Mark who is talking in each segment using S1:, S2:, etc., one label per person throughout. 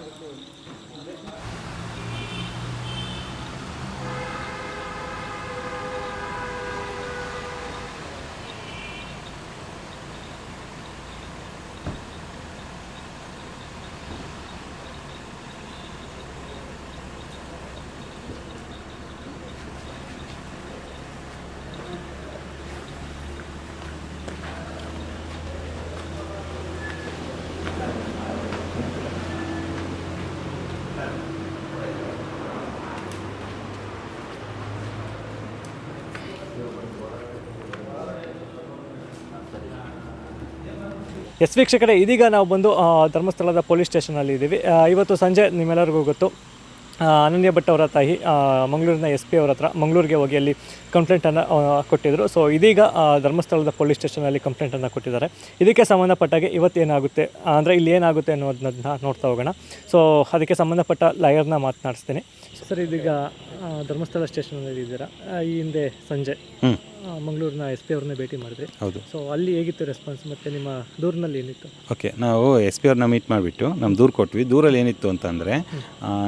S1: Thank you. S ವೀಕ್ಷಕರೇ, ಇದೀಗ ನಾವು ಬಂದು ಧರ್ಮಸ್ಥಳದ ಪೊಲೀಸ್ ಸ್ಟೇಷನಲ್ಲಿ ಇದ್ದೀವಿ. ಇವತ್ತು ಸಂಜೆ ನಿಮ್ಮೆಲ್ಲರಿಗೂ ಗೊತ್ತು ಅನನ್ಯ ಭಟ್ ಅವರ ತಾಯಿ ಮಂಗಳೂರಿನ ಎಸ್ ಪಿ ಅವರ ಹತ್ರ ಮಂಗಳೂರಿಗೆ ಹೋಗಿ ಅಲ್ಲಿ ಕಂಪ್ಲೇಂಟನ್ನು ಕೊಟ್ಟಿದ್ದರು ಸೊ ಇದೀಗ ಧರ್ಮಸ್ಥಳದ ಪೊಲೀಸ್ ಸ್ಟೇಷನಲ್ಲಿ ಕಂಪ್ಲೇಂಟನ್ನು ಕೊಟ್ಟಿದ್ದಾರೆ. ಇದಕ್ಕೆ ಸಂಬಂಧಪಟ್ಟಾಗೆ ಇವತ್ತು ಏನಾಗುತ್ತೆ, ಅಂದರೆ ಇಲ್ಲಿ ಏನಾಗುತ್ತೆ ಅನ್ನೋದನ್ನ ನೋಡ್ತಾ ಹೋಗೋಣ. ಸೊ ಅದಕ್ಕೆ ಸಂಬಂಧಪಟ್ಟ ಲಾಯರ್ನ ಮಾತನಾಡಿಸ್ತೀನಿ. ಸರ್, ಇದೀಗ ಧರ್ಮಸ್ಥಳ ಸ್ಟೇಷನಲ್ಲಿ ಇದ್ದೀರಾ? ಈ ಹಿಂದೆ ಸಂಜೆ. ಮಂಗಳೂರಿನ ಎಸ್ ಪಿ ಅವ್ರನ್ನೇ ಭೇಟಿ ಮಾಡಿದ್ರಿ
S2: ಹೌದು.
S1: ಸೊ ಅಲ್ಲಿ ಹೇಗಿತ್ತು ರೆಸ್ಪಾನ್ಸ್ ಮತ್ತು ನಿಮ್ಮ ದೂರಿನಲ್ಲಿ ಏನಿತ್ತು?
S2: ಓಕೆ ನಾವು ಎಸ್ ಪಿ ಅವ್ರನ್ನ ಮೀಟ್ ಮಾಡಿಬಿಟ್ಟು ನಮ್ಮ ದೂರು ಕೊಟ್ವಿ. ದೂರಲ್ಲಿ ಏನಿತ್ತು ಅಂತಂದರೆ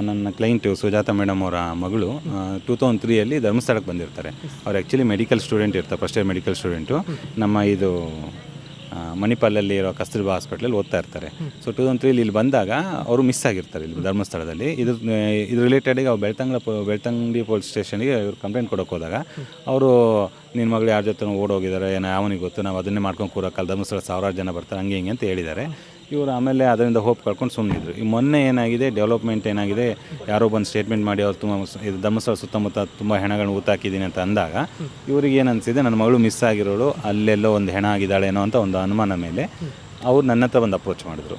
S2: ನನ್ನ ಕ್ಲೈಂಟು ಸುಜಾತ ಮೇಡಮ್ ಅವರ ಮಗಳು ಟೂ ತೌಸಂಡ್ ತ್ರೀಯಲ್ಲಿ ಧರ್ಮಸ್ಥಳಕ್ಕೆ ಬಂದಿರ್ತಾರೆ. ಅವ್ರು ಆ್ಯಕ್ಚುಲಿ ಮೆಡಿಕಲ್ ಸ್ಟೂಡೆಂಟ್ ಇರ್ತಾರೆ ಫಸ್ಟ್ ಇಯರ್ ಮೆಡಿಕಲ್ ಸ್ಟೂಡೆಂಟು ನಮ್ಮ ಇದು ಮಣಿಪಾಲಲ್ಲಿ ಇರೋ ಕಸ್ತೂರ್ಬಾ ಹಾಸ್ಪಿಟ್ಲಲ್ಲಿ ಓದ್ತಾ ಇರ್ತಾರೆ. ಸೊ ಟೂ ತೌಸಂಡ್ ತ್ರೀಲಿ ಇಲ್ಲಿ ಬಂದಾಗ ಅವರು ಮಿಸ್ ಆಗಿರ್ತಾರೆ ಇಲ್ಲಿ ಧರ್ಮಸ್ಥಳದಲ್ಲಿ. ಇದ್ರ ಇದ್ರ ರಿಲೇಟೆಡಿಗೆ ಅವ್ರು ಬೆಳ್ತಂಗ್ಲ ಬೆಳ್ತಂಗಡಿ ಪೊಲೀಸ್ ಸ್ಟೇಷನ್ಗೆ ಇವ್ರು ಕಂಪ್ಲೇಂಟ್ ಕೊಡೋಕೆ ಹೋದಾಗ ಅವರು ನಿನ್ನ ಮಗಳು ಯಾರ ಜೊತೆ ಓಡೋಗಿದ್ದಾರೆ ಏನೋ ಅವನಿಗೆ ಗೊತ್ತು, ನಾವು ಅದನ್ನೇ ಮಾಡ್ಕೊಂಡು ಕೂರೋಕ್ಕಲ್ಲ ಧರ್ಮಸ್ಥಳ ಸಾವಿರಾರು ಜನ ಬರ್ತಾರೆ, ಹಂಗೆ ಹಿಂಗೆ ಅಂತ ಹೇಳಿದ್ದಾರೆ. ಇವರು ಆಮೇಲೆ ಅದರಿಂದ ಹೋಪ್ ಕಳ್ಕೊಂಡು ಸುಮ್ಮನಿದ್ರು ಈ ಮೊನ್ನೆ ಏನಾಗಿದೆ ಡೆವಲಪ್ಮೆಂಟ್ ಏನಾಗಿದೆ, ಯಾರೋ ಬಂದು ಸ್ಟೇಟ್ಮೆಂಟ್ ಮಾಡಿ ಅವ್ರು ತುಂಬ ಇದು ಧರ್ಮಸ್ಥಳ ಸುತ್ತಮುತ್ತ ತುಂಬ ಹೆಣಗಳನ್ನ ಊತಾಕಿದ್ದೀನಿ ಅಂತ ಅಂದಾಗ, ಇವ್ರಿಗೆ ಏನು ಅನಿಸಿದೆ, ನನ್ನ ಮಗಳು ಮಿಸ್ ಆಗಿರೋಳು, ಅಲ್ಲೆಲ್ಲೋ ಒಂದು ಹೆಣ ಆಗಿದ್ದಾಳೇನೋ ಅಂತ ಒಂದು ಅನುಮಾನ ಮೇಲೆ ಅವ್ರು ನನ್ನ ಹತ್ರ ಒಂದು ಅಪ್ರೋಚ್ ಮಾಡಿದ್ರು.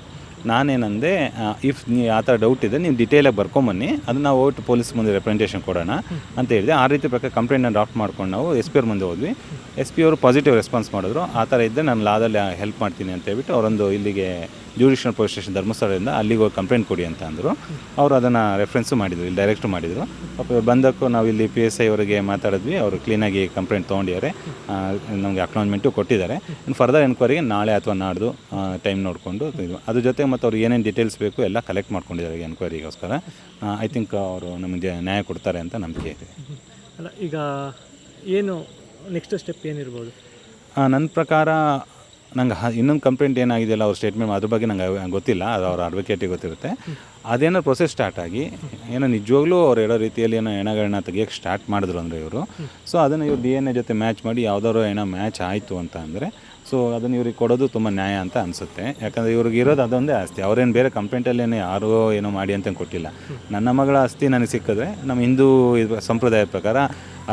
S2: ನಾನೇನಂದೆ ಇಫ್ ನೀವು ಆ ಥರ ಡೌಟ್ ಇದೆ ನೀವು ಡಿಟೇಲಾಗಿ ಬರ್ಕೊಂಬನ್ನಿ ಅದನ್ನು ನಾವು ಒಟ್ಟು ಪೊಲೀಸ್ ಮುಂದೆ ರೆಪ್ರೆಸೆಂಟೇಷನ್ ಕೊಡೋಣ ಅಂತ ಹೇಳಿದೆ. ಆ ರೀತಿ ಪ್ರಕಾರ ಕಂಪ್ಲೇಂಟ್ನ ಡ್ರಾಫ್ಟ್ ಮಾಡ್ಕೊಂಡು ನಾವು ಎಸ್ ಪಿ ಅವ್ರ ಮುಂದೆ ಹೋದ್ವಿ. ಎಸ್ ಪಿ ಅವರು ಪಾಸಿಟಿವ್ ರೆಸ್ಪಾನ್ಸ್ ಮಾಡಿದ್ರು. ಆ ಥರ ಇದ್ದರೆ ನಾನು ಲಾದಲ್ಲಿ ಹೆಲ್ಪ್ ಮಾಡ್ತೀನಿ ಅಂತ ಹೇಳ್ಬಿಟ್ಟು ಅವರೊಂದು ಇಲ್ಲಿಗೆ ಜ್ಯೂಡಿಷನಲ್ ಪೊಲೀಸ್ ಸ್ಟೇಷನ್ ಧರ್ಮಸ್ಥಳದಿಂದ ಅಲ್ಲಿಗೆ ಹೋಗಿ ಕಂಪ್ಲೇಂಟ್ ಕೊಡಿ ಅಂತ ಅಂದರು. ಅವರು ಅದನ್ನು ರೆಫ್ರೆನ್ಸು ಮಾಡಿದರು ಇಲ್ಲಿ ಡೈರೆಕ್ಟ್ ಮಾಡಿದರು. ಬಂದಕ್ಕೂ ನಾವು ಇಲ್ಲಿ ಪಿ ಎಸ್ ಐ ಅವರಿಗೆ ಮಾತಾಡಿದ್ವಿ ಅವರು ಕ್ಲೀನಾಗಿ ಕಂಪ್ಲೇಂಟ್ ತೊಗೊಂಡಿದ್ದಾರೆ. ನಮಗೆ ಅಕ್ನಾಲಜ್ಮೆಂಟು ಕೊಟ್ಟಿದ್ದಾರೆ. ಇನ್ನು ಫರ್ದರ್ ಎನ್ಕ್ವೈರಿಗೆ ನಾಳೆ ಅಥವಾ ನಾಡ್ದು ಟೈಮ್ ನೋಡಿಕೊಂಡು ಅದ್ರ ಜೊತೆ ಮತ್ತು ಅವ್ರು ಏನೇನು ಡೀಟೇಲ್ಸ್ ಬೇಕು ಎಲ್ಲ ಕಲೆಕ್ಟ್ ಮಾಡ್ಕೊಂಡಿದ್ದಾರೆ ಎನ್ಕ್ವೈರಿಗೋಸ್ಕರ ಐ ಥಿಂಕ್ ಅವರು ನಮಗೆ ನ್ಯಾಯ ಕೊಡ್ತಾರೆ ಅಂತ ನಂಬಿಕೆ ಇದೆ.
S1: ಅಲ್ಲ ಈಗ ಏನು ನೆಕ್ಸ್ಟ್ ಸ್ಟೆಪ್ ಏನಿರ್ಬೋದು?
S2: ನನ್ನ ಪ್ರಕಾರ ನಂಗೆ ಇನ್ನೊಂದು ಕಂಪ್ಲೇಂಟ್ ಏನಾಗಿದೆಯಲ್ಲ ಅವ್ರ ಸ್ಟೇಟ್ಮೆಂಟ್ ಅದ್ರ ಬಗ್ಗೆ ನಂಗೆ ಗೊತ್ತಿಲ್ಲ. ಅದು ಅವ್ರ ಅಡ್ವೊಕೇಟಿಗೆ ಗೊತ್ತಿರುತ್ತೆ. ಅದೇನೋ ಪ್ರೊಸೆಸ್ ಸ್ಟಾರ್ಟ್ ಆಗಿ, ಏನೋ ನಿಜವಾಗ್ಲೂ ಅವ್ರು ಹೇಳೋ ರೀತಿಯಲ್ಲಿ ಏನೋ ಹೆಣಗಳನ್ನ ತೆಗಿಯೋಕ್ಕೆ ಸ್ಟಾರ್ಟ್ ಮಾಡಿದ್ರು ಅಂದರೆ ಇವರು. ಸೊ ಅದನ್ನು ಇವ್ರು ಡಿ ಎನ್ ಎ ಜೊತೆ ಮ್ಯಾಚ್ ಮಾಡಿ ಯಾವ್ದಾದ್ರು ಏನೋ ಮ್ಯಾಚ್ ಆಯಿತು ಅಂತ ಅಂದರೆ ಸೊ ಅದನ್ನು ಇವ್ರಿಗೆ ಕೊಡೋದು ತುಂಬ ನ್ಯಾಯ ಅಂತ ಅನಿಸುತ್ತೆ. ಯಾಕಂದರೆ ಇವ್ರಿಗೆ ಇರೋದು ಅದೊಂದೇ ಆಸ್ತಿ. ಅವ್ರೇನು ಬೇರೆ ಕಂಪ್ಲೇಂಟಲ್ಲೇನು ಯಾರೋ ಏನೋ ಮಾಡಿ ಅಂತ ಕೊಟ್ಟಿಲ್ಲ. ನನ್ನ ಮಗಳ ಆಸ್ತಿ ನನಗೆ ಸಿಕ್ಕಿದ್ರೆ ನಮ್ಮ ಹಿಂದೂ ಸಂಪ್ರದಾಯದ ಪ್ರಕಾರ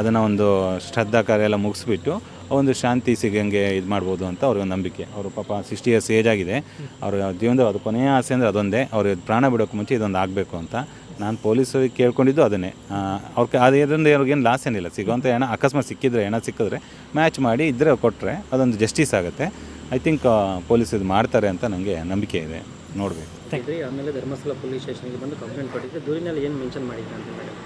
S2: ಅದನ್ನು ಒಂದು ಶ್ರದ್ಧಾ ಕಾರ್ಯ ಎಲ್ಲ ಮುಗಿಸ್ಬಿಟ್ಟು ಒಂದು ಶಾಂತಿ ಸಿಗಂಗೆ ಇದು ಮಾಡ್ಬೋದು ಅಂತ ಅವ್ರಿಗೆ ಒಂದು ನಂಬಿಕೆ. ಅವರು ಪಾಪ ಸಿಕ್ಸ್ಟಿ ಇಯರ್ಸ್ ಏಜ್ ಆಗಿದೆ. ಅವ್ರ ಜೀವನದ ಅದು ಕೊನೆಯ ಆಸೆ ಅಂದರೆ ಅದೊಂದೇ. ಅವ್ರಿಗೆ ಪ್ರಾಣ ಬಿಡೋಕ್ಕೆ ಮುಂಚೆ ಇದೊಂದು ಆಗಬೇಕು ಅಂತ. ನಾನು ಪೊಲೀಸರಿಗೆ ಕೇಳ್ಕೊಂಡಿದ್ದು ಅದನ್ನೇ. ಅವ್ರಿಗೆ ಅದರಿಂದ ಅವ್ರಿಗೇನು ಲಾಸ್ ಏನಿಲ್ಲ. ಸಿಗೋಂಥ ಏನೋ ಅಕಸ್ಮಾತ್ ಸಿಕ್ಕಿದ್ರೆ ಏನೋ ಸಿಕ್ಕಿದ್ರೆ ಮ್ಯಾಚ್ ಮಾಡಿ ಇದ್ದರೆ ಕೊಟ್ಟರೆ ಅದೊಂದು ಜಸ್ಟಿಸ್ ಆಗುತ್ತೆ. ಐ ಥಿಂಕ್ ಪೊಲೀಸ್ ಇದು ಮಾಡ್ತಾರೆ ಅಂತ ನನಗೆ ನಂಬಿಕೆ ಇದೆ. ನೋಡಬೇಕು.
S3: ಆಮೇಲೆ ಧರ್ಮಸ್ಥಳ ಪೊಲೀಸ್ ಸ್ಟೇಷನ್ಗೆ ಬಂದು ಕಂಪ್ಲೇಂಟ್ ಕೊಟ್ಟಿದ್ದೆ ದೂರಿನಲ್ಲಿ ಏನು ಮೆನ್ಷನ್ ಮಾಡಿದ್ದೆ ಅಂತ ಮೇಡಮ್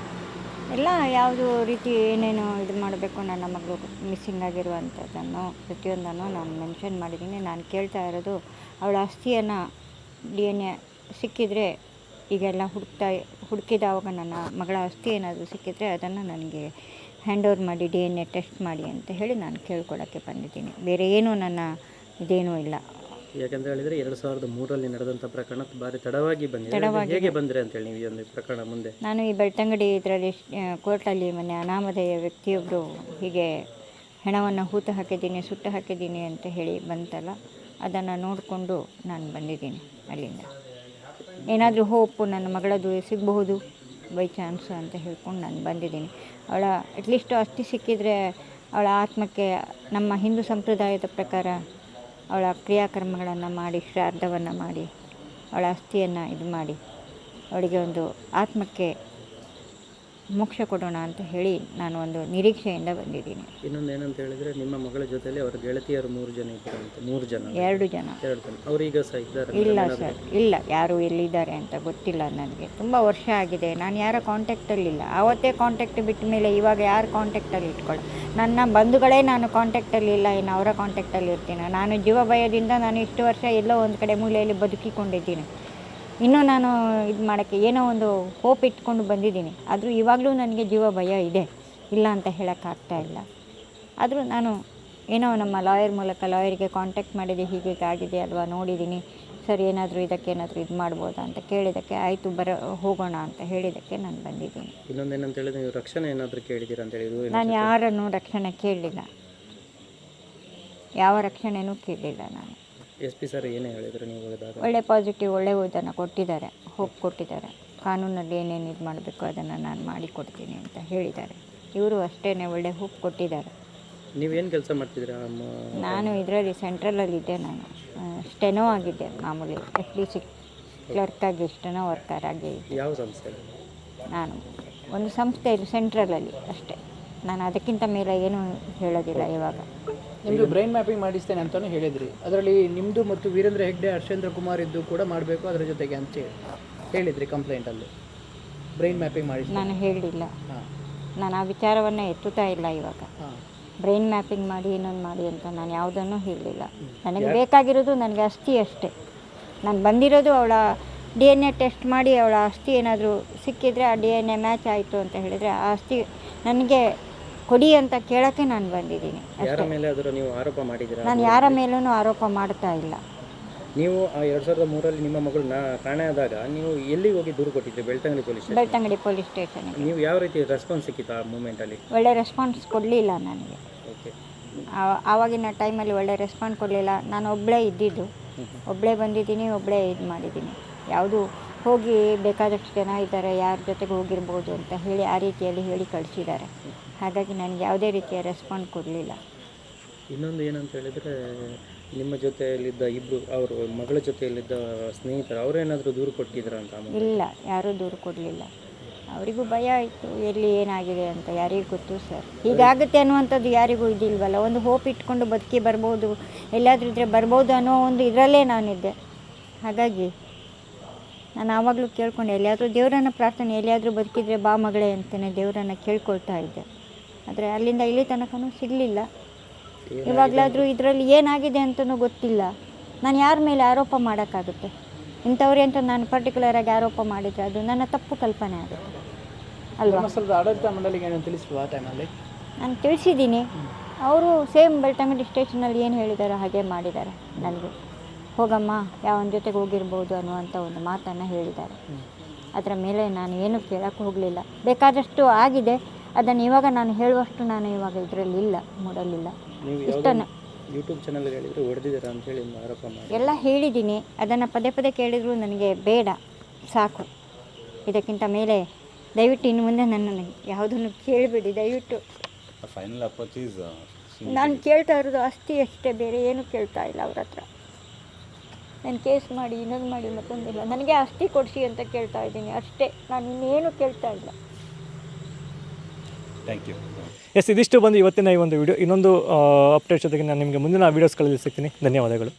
S4: ಎಲ್ಲ ಯಾವುದು ರೀತಿ ಏನೇನು ಇದು ಮಾಡಬೇಕು ನನ್ನ ಮಗಳು ಮಿಸ್ಸಿಂಗ್ ಆಗಿರುವಂಥದ್ದನ್ನು ಪ್ರತಿಯೊಂದನ್ನು ನಾನು ಮೆನ್ಷನ್ ಮಾಡಿದ್ದೀನಿ. ನಾನು ಕೇಳ್ತಾ ಇರೋದು ಅವಳ ಆಸ್ತಿಯನ್ನು ಡಿ ಎನ್ ಎ ಸಿಕ್ಕಿದರೆ ಈಗೆಲ್ಲ ಹುಡುಕ್ತಾ ಹುಡುಕಿದವಾಗ ನನ್ನ ಮಗಳ ಆಸ್ತಿ ಏನಾದರೂ ಸಿಕ್ಕಿದರೆ ಅದನ್ನು ನನಗೆ ಹ್ಯಾಂಡ್ ಓವರ್ ಮಾಡಿ ಡಿ ಎನ್ ಎ ಟೆಸ್ಟ್ ಮಾಡಿ ಅಂತ ಹೇಳಿ ನಾನು ಕೇಳ್ಕೊಳ್ಳೋಕ್ಕೆ ಬಂದಿದ್ದೀನಿ. ಬೇರೆ ಏನೂ ನನ್ನ ಇದೇನೂ ಇಲ್ಲ.
S3: ಯಾಕಂತ ಹೇಳಿದ್ರೆ ಎರಡು ಸಾವಿರದ ಮೂರರಲ್ಲಿ ನಡೆದಂಥ ಪ್ರಕರಣ ಭಾರಿ ತಡವಾಗಿ ಬಂದಿದೆ. ಬಂದ್ರೆ ಹೇಗೆ ಹೇಳಿ ನೀವು ಒಂದು ಪ್ರಕರಣ ಮುಂದೆ?
S4: ನಾನು ಈ ಬೆಳ್ತಂಗಡಿ ಇದರಲ್ಲಿ ಕೋರ್ಟಲ್ಲಿ ಮೊನ್ನೆ ಅನಾಮಧೇಯ ವ್ಯಕ್ತಿಯೊಬ್ಬರು ಹೀಗೆ ಹೆಣವನ್ನು ಹೂತು ಹಾಕಿದ್ದೀನಿ ಸುಟ್ಟು ಹಾಕಿದ್ದೀನಿ ಅಂತ ಹೇಳಿ ಬಂತಲ್ಲ ಅದನ್ನು ನೋಡಿಕೊಂಡು ನಾನು ಬಂದಿದ್ದೀನಿ ಅಲ್ಲಿಂದ. ಏನಾದರೂ ಹೋಪು ನನ್ನ ಮಗಳದು ಸಿಗಬಹುದು ಬೈ ಚಾನ್ಸ್ ಅಂತ ಹೇಳ್ಕೊಂಡು ನಾನು ಬಂದಿದ್ದೀನಿ. ಅವಳ ಅಟ್ಲೀಸ್ಟ್ ಅಸ್ಥಿ ಸಿಕ್ಕಿದರೆ ಅವಳ ಆತ್ಮಕ್ಕೆ ನಮ್ಮ ಹಿಂದೂ ಸಂಪ್ರದಾಯದ ಪ್ರಕಾರ ಅವಳ ಕ್ರಿಯಾಕರ್ಮಗಳನ್ನು ಮಾಡಿ ಶ್ರಾದ್ದವನ್ನು ಮಾಡಿ ಅವಳ ಅಸ್ಥಿಯನ್ನು ಇದು ಮಾಡಿ ಅವಳಿಗೆ ಒಂದು ಆತ್ಮಕ್ಕೆ ಮೋಕ್ಷ ಕೊಡೋಣ ಅಂತ ಹೇಳಿ ನಾನು ಒಂದು ನಿರೀಕ್ಷೆಯಿಂದ ಬಂದಿದ್ದೀನಿ.
S3: ಇನ್ನೊಂದು ಏನಂತ ಹೇಳಿದ್ರೆ ನಿಮ್ಮ ಮಗಳ ಜೊತೆಲಿ ಅವರ ಗೆಳತಿಯರು ಮೂರು ಜನ ಇದ್ದಾರಂತೆ ಮೂರು ಜನ.
S4: ಎರಡು ಜನ.
S3: ಎರಡು ಜನ. ಅವರೀಗ ಸಹ ಇದ್ದಾರೆ
S4: ಇಲ್ಲ ಸರ್ ಇಲ್ಲ. ಯಾರು ಎಲ್ಲಿದ್ದಾರೆ ಅಂತ ಗೊತ್ತಿಲ್ಲ ನನಗೆ. ತುಂಬ ವರ್ಷ ಆಗಿದೆ. ನಾನು ಯಾರ ಕಾಂಟ್ಯಾಕ್ಟಲ್ಲಿಲ್ಲ ಆವತ್ತೇ ಕಾಂಟ್ಯಾಕ್ಟ್ ಬಿಟ್ಟ ಮೇಲೆ ಇವಾಗ ಯಾರು ಕಾಂಟ್ಯಾಕ್ಟಲ್ಲಿ ಇಟ್ಕೊಳ್ಳಿ ನನ್ನ ಬಂಧುಗಳೇ ನಾನು ಕಾಂಟ್ಯಾಕ್ಟಲ್ಲಿ ಇಲ್ಲ ಇನ್ನು ಅವರ ಕಾಂಟ್ಯಾಕ್ಟಲ್ಲಿ ಇರ್ತೀನಿ. ನಾನು ಜೀವ ಭಯದಿಂದ ನಾನು ಇಷ್ಟು ವರ್ಷ ಎಲ್ಲೋ ಒಂದು ಕಡೆ ಮೂಲೆಯಲ್ಲಿ ಬದುಕಿಕೊಂಡಿದ್ದೀನಿ. ಇನ್ನೂ ನಾನು ಇದು ಮಾಡೋಕ್ಕೆ ಏನೋ ಒಂದು ಹೋಪ್ ಇಟ್ಕೊಂಡು ಬಂದಿದ್ದೀನಿ. ಆದರೂ ಇವಾಗಲೂ ನನಗೆ ಜೀವ ಭಯ ಇದೆ. ಇಲ್ಲ ಅಂತ ಹೇಳೋಕ್ಕಾಗ್ತಾ ಇಲ್ಲ. ಆದರೂ ನಾನು ಏನೋ ನಮ್ಮ ಲಾಯರ್ ಮೂಲಕ ಲಾಯರ್ಗೆ ಕಾಂಟ್ಯಾಕ್ಟ್ ಮಾಡಿದೆ. ಹೀಗೆ ಆಗಿದೆ ಅಲ್ವಾ? ನೋಡಿದ್ದೀನಿ. ಸರ್ ಏನಾದರೂ ಇದಕ್ಕೆ ಏನಾದರೂ ಇದು ಮಾಡ್ಬೋದಾ ಅಂತ ಕೇಳಿದ್ದಕ್ಕೆ ಆಯಿತು ಬರ ಹೋಗೋಣ ಅಂತ ಹೇಳಿದ್ದಕ್ಕೆ ನಾನು ಬಂದಿದ್ದೀನಿ.
S3: ಹೇಳಿದ್ರೆ ನೀವು ರಕ್ಷಣೆ ಏನಾದರೂ ಕೇಳಿದ್ದೀರಾ ಅಂತ ಹೇಳಿದ್ರು
S4: ನಾನು ಯಾರನ್ನು ರಕ್ಷಣೆ ಕೇಳಲಿಲ್ಲ. ಯಾವ ರಕ್ಷಣೆನೂ ಕೇಳಲಿಲ್ಲ ನಾನು.
S3: ಎಸ್ ಪಿ ಸರ್ ಏನೇ ಹೇಳಿದ್ರು ನೀವು ಹೋದಾಗ
S4: ಒಳ್ಳೆ ಪಾಸಿಟಿವ್ ಒಳ್ಳೆ ಇದನ್ನು ಕೊಟ್ಟಿದ್ದಾರೆ ಹೋಪ್ ಕೊಟ್ಟಿದ್ದಾರೆ. ಕಾನೂನಲ್ಲಿ ಏನೇನು ಇದು ಮಾಡಬೇಕು ಅದನ್ನು ನಾನು ಮಾಡಿಕೊಡ್ತೀನಿ ಅಂತ ಹೇಳಿದ್ದಾರೆ. ಇವರು ಅಷ್ಟೇ ಒಳ್ಳೆ ಹೋಪ್ ಕೊಟ್ಟಿದ್ದಾರೆ.
S3: ನೀವೇನು ಕೆಲಸ ಮಾಡ್ತಿದ್ದೀರಾ?
S4: ನಾನು ಇದರಲ್ಲಿ ಸೆಂಟ್ರಲಲ್ಲಿದ್ದೆ ನಾನು. ಸ್ಟೆನೋ ಆಗಿದ್ದೆ ಮಾಮೂಲಿ ಎಫ್ ಡಿ ಸಿ ಕ್ಲರ್ಕಾಗಿ ಸ್ಟೆನೋ ವರ್ಕರ್ ಆಗಿ ಇದ್ದೆ.
S3: ಯಾವ ಸಂಸ್ಥೆ?
S4: ನಾನು ಒಂದು ಸಂಸ್ಥೆಯಲ್ಲಿ ಸೆಂಟ್ರಲಲ್ಲಿ ಅಷ್ಟೇ. ನಾನು ಅದಕ್ಕಿಂತ ಮೇಲೆ ಏನೂ ಹೇಳೋದಿಲ್ಲ ಇವಾಗ.
S5: ನಿಮ್ಮದು ಬ್ರೈನ್ ಮ್ಯಾಪಿಂಗ್ ಮಾಡಿಸ್ತೇನೆ ಅಂತಲೂ ಹೇಳಿದ್ರಿ. ಅದರಲ್ಲಿ ನಿಮ್ಮದು ಮತ್ತು ವೀರೇಂದ್ರ ಹೆಗ್ಡೆ ಹರ್ಷೇಂದ್ರ ಕುಮಾರ್ ಇದ್ದು ಕೂಡ ಮಾಡಬೇಕು ಅದರ ಜೊತೆಗೆ ಅಂತ ಹೇಳಿ ಹೇಳಿದ್ರಿ ಕಂಪ್ಲೇಂಟಲ್ಲಿ ಬ್ರೈನ್ ಮ್ಯಾಪಿಂಗ್ ಮಾಡಿ
S4: ನಾನು
S5: ಹೇಳಿಲ್ಲ.
S4: ನಾನು ಆ ವಿಚಾರವನ್ನು ಎತ್ತುತ್ತಾ ಇಲ್ಲ ಇವಾಗ. ಬ್ರೈನ್ ಮ್ಯಾಪಿಂಗ್ ಮಾಡಿ ಇನ್ನೊಂದು ಮಾಡಿ ಅಂತ ನಾನು ಯಾವುದನ್ನು ಹೇಳಲಿಲ್ಲ ನನಗೆ ಬೇಕಾಗಿರೋದು ನನಗೆ ಅಸ್ಥಿ ಅಷ್ಟೇ. ನಾನು ಬಂದಿರೋದು ಅವಳ ಡಿ ಎನ್ ಎ ಟೆಸ್ಟ್ ಮಾಡಿ ಅವಳ ಅಸ್ಥಿ ಏನಾದರೂ ಸಿಕ್ಕಿದರೆ ಆ ಡಿ ಎನ್ ಎ ಮ್ಯಾಚ್ ಆಯಿತು ಅಂತ ಹೇಳಿದರೆ ಆ ಅಸ್ಥಿ ನನಗೆ ಕೊಡಿ ಅಂತ ಕೇಳೋಕ್ಕೆ ನಾನು ಬಂದಿದ್ದೀನಿ.
S3: ಯಾರ ಮೇಲೆ ಅದರ ನೀವು ಆರೋಪ ಮಾಡಿದ್ದೀರಾ?
S4: ನಾನು ಯಾರ ಮೇಲೂ ಆರೋಪ ಮಾಡ್ತಾ ಇಲ್ಲ.
S3: ನೀವು ಆ ಎರಡು ಸಾವಿರದ ಮೂರಲ್ಲಿ ನಿಮ್ಮ ಮಗಳು ಕಾಣೆಯಾದಾಗ ಕಾಣೆ ಆದಾಗ ನೀವು ಎಲ್ಲಿ ಹೋಗಿ ದೂರು ಕೊಟ್ಟಿದ್ರಿ? Belthangady police station.
S4: Belthangady police station
S3: ನೀವು ಯಾವ ರೀತಿ ರೆಸ್ಪಾನ್ಸ್ ಸಿಕ್ಕಿತ್ತು ಆ ಮೂಮೆಂಟಲ್ಲಿ
S4: ಒಳ್ಳೆ ರೆಸ್ಪಾನ್ಸ್ ಕೊಡಲಿಲ್ಲ ನನಗೆ.
S3: ಓಕೆ
S4: ಆ- ಆವಾಗಿನ ಟೈಮಲ್ಲಿ ಒಳ್ಳೆ ರೆಸ್ಪಾನ್ಸ್ ಕೊಡಲಿಲ್ಲ. ನಾನು ಒಬ್ಬಳೇ ಇದ್ದಿದ್ದು. ಒಬ್ಬಳೇ ಬಂದಿದ್ದೀನಿ ಒಬ್ಬಳೇ ಇದು ಮಾಡಿದ್ದೀನಿ. ಯಾವುದು ಹೋಗಿ ಬೇಕಾದಷ್ಟು ಜನ ಇದ್ದಾರೆ ಯಾರ ಜೊತೆಗೆ ಹೋಗಿರ್ಬೋದು ಅಂತ ಹೇಳಿ ಆ ರೀತಿಯಲ್ಲಿ ಹೇಳಿ ಕಳಿಸಿದ್ದಾರೆ. ಹಾಗಾಗಿ ನನಗೆ ಯಾವುದೇ ರೀತಿಯ ರೆಸ್ಪಾನ್ಸ್ ಕೊಡಲಿಲ್ಲ.
S3: ಇನ್ನೊಂದು ಏನಂತ ಹೇಳಿದ್ರೆ ನಿಮ್ಮ ಜೊತೆಯಲ್ಲಿದ್ದ ಇಬ್ಬರು ಅವರು ಮಗಳ ಜೊತೆಯಲ್ಲಿದ್ದ ಸ್ನೇಹಿತರು ಅವರೇನಾದರೂ ದೂರು ಕೊಟ್ಟಿದ್ರ ಅಂತ
S4: ಇಲ್ಲ ಯಾರೂ ದೂರು ಕೊಡಲಿಲ್ಲ. ಅವರಿಗೂ ಭಯ ಆಯಿತು ಎಲ್ಲಿ ಏನಾಗಿದೆ ಅಂತ ಯಾರಿಗೂ ಗೊತ್ತು ಸರ್. ಹೀಗಾಗುತ್ತೆ ಅನ್ನುವಂಥದ್ದು ಯಾರಿಗೂ ಇದಿಲ್ವಲ್ಲ ಒಂದು ಹೋಪ್ ಇಟ್ಕೊಂಡು ಬದುಕಿ ಬರ್ಬೋದು ಎಲ್ಲಾದರೂ ಇದ್ದರೆ ಬರ್ಬೋದು ಅನ್ನೋ ಒಂದು ಇದರಲ್ಲೇ ನಾನಿದ್ದೆ. ಹಾಗಾಗಿ ನಾನು ಆವಾಗಲೂ ಕೇಳ್ಕೊಂಡು ಎಲ್ಲಿಯಾದರೂ ದೇವರನ್ನ ಪ್ರಾರ್ಥನೆ ಎಲ್ಲಿಯಾದರೂ ಬದುಕಿದರೆ ಬಾ ಮಗಳೇ ಅಂತಲೇ ದೇವರನ್ನ ಕೇಳ್ಕೊಳ್ತಾ ಇದ್ದೆ. ಆದರೆ ಅಲ್ಲಿಂದ ಇಲ್ಲಿ ತನಕನೂ ಸಿಗಲಿಲ್ಲ. ಇವಾಗಲಾದರೂ ಇದರಲ್ಲಿ ಏನಾಗಿದೆ ಅಂತಲೂ ಗೊತ್ತಿಲ್ಲ. ನಾನು ಯಾರ ಮೇಲೆ ಆರೋಪ ಮಾಡೋಕ್ಕಾಗುತ್ತೆ? ಇಂಥವ್ರೆ ಅಂತ ನಾನು ಪರ್ಟಿಕ್ಯುಲರಾಗಿ ಆರೋಪ ಮಾಡಿದರೆ ಅದು ನನ್ನ ತಪ್ಪು ಕಲ್ಪನೆ ಆಗುತ್ತೆ. ಅಲ್ವಾ?
S5: ಆಡಳಿತ ಮಂಡಳಿಗೆ ಟೈಮಲ್ಲಿ
S4: ನಾನು ತಿಳಿಸಿದ್ದೀನಿ. ಅವರು ಸೇಮ್ ಬೆಳ್ತಂಗಡಿ ಸ್ಟೇಷನಲ್ಲಿ ಏನು ಹೇಳಿದಾರೋ ಹಾಗೆ ಮಾಡಿದ್ದಾರೆ ನನಗೆ. ಹೋಗಮ್ಮ ಯಾವನ ಜೊತೆಗೆ ಹೋಗಿರ್ಬೋದು ಅನ್ನುವಂಥ ಒಂದು ಮಾತನ್ನು ಹೇಳಿದ್ದಾರೆ. ಅದರ ಮೇಲೆ ನಾನು ಏನು ಕೇಳೋಕ್ಕೆ ಹೋಗಲಿಲ್ಲ. ಬೇಕಾದಷ್ಟು ಆಗಿದೆ. ಅದನ್ನು ಇವಾಗ ನಾನು ಹೇಳುವಷ್ಟು ನಾನು ಇವಾಗ ಇದರಲ್ಲಿ ಇಲ್ಲ ಮೂಡಲಿಲ್ಲ
S3: ನೀವು
S4: ಇಷ್ಟನ್ನು
S3: ಯೂಟ್ಯೂಬ್ ಚಾನಲ್ ಹೇಳಿದ್ರೆ ಹೊಡೆದಿದ್ದೀರಾ ಅಂತ ಹೇಳಿ ಆರೋಪ
S4: ಎಲ್ಲ ಹೇಳಿದ್ದೀನಿ. ಅದನ್ನು ಪದೇ ಪದೇ ಕೇಳಿದರೂ ನನಗೆ ಬೇಡ ಸಾಕು. ಇದಕ್ಕಿಂತ ಮೇಲೆ ದಯವಿಟ್ಟು ಇನ್ನು ಮುಂದೆ ನನ್ನನ್ನು ಯಾವುದನ್ನು ಕೇಳಬೇಡಿ ದಯವಿಟ್ಟು.
S2: ಫೈನಲ್ ಅಪ್ರೋಚ್
S4: ನಾನು ಕೇಳ್ತಾ ಇರೋದು ಅಷ್ಟೇ ಅಷ್ಟೇ. ಬೇರೆ ಏನು ಕೇಳ್ತಾ ಇಲ್ಲ ಅವ್ರ ಹತ್ರ. ನಾನು ಕೇಸ್ ಮಾಡಿ ಇನ್ನೊಂದು ಮಾಡಿ ಮತ್ತೊಂದಿಲ್ಲ ನನಗೆ ಅಷ್ಟೇ ಕೊಡಿಸಿ ಅಂತ ಕೇಳ್ತಾ ಇದ್ದೀನಿ. ಅಷ್ಟೇ. ನಾನು ಇನ್ನೇನು ಕೇಳ್ತಾ ಇಲ್ಲ.
S2: ಥ್ಯಾಂಕ್ ಯು
S1: ಎಸ್ ಇದಿಷ್ಟು ಬಂದು ಇವತ್ತಿನ ಈ ಒಂದು ವಿಡಿಯೋ. ಇನ್ನೊಂದು ಅಪ್ಡೇಟ್ ಜೊತೆಗೆ ನಾನು ನಿಮಗೆ ಮುಂದಿನ ವೀಡಿಯೋಸ್ಗಳಲ್ಲಿ ಸಿಗ್ತೀನಿ. ಧನ್ಯವಾದಗಳು.